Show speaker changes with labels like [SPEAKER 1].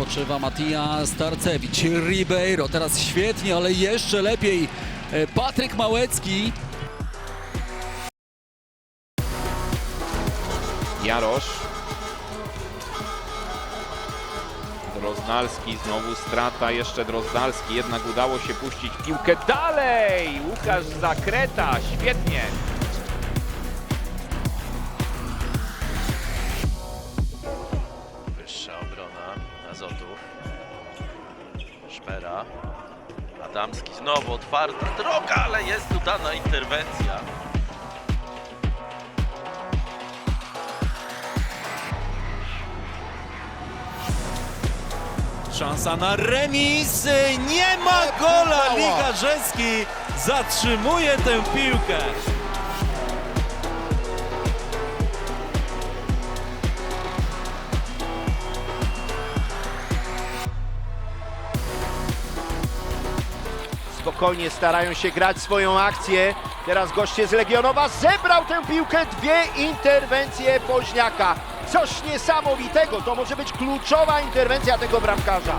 [SPEAKER 1] odpoczywa Matija Starcewicz. Ribeiro teraz świetnie, ale jeszcze lepiej e, Patryk Małecki.
[SPEAKER 2] Jarosz. Drozdalski, znowu strata, jeszcze Drozdalski, jednak udało się puścić piłkę dalej! Łukasz Zakreta, świetnie!
[SPEAKER 3] Wyższa obrona Azotów. Szpera. Adamski znowu otwarta droga, ale jest tu dana interwencja.
[SPEAKER 4] Szansa na remis. Nie ma gola. Liga Rzeski zatrzymuje tę piłkę.
[SPEAKER 5] Spokojnie starają się grać swoją akcję. Teraz goście z Legionowa zebrał tę piłkę, dwie interwencje Woźniaka. Coś niesamowitego, to może być kluczowa interwencja tego bramkarza.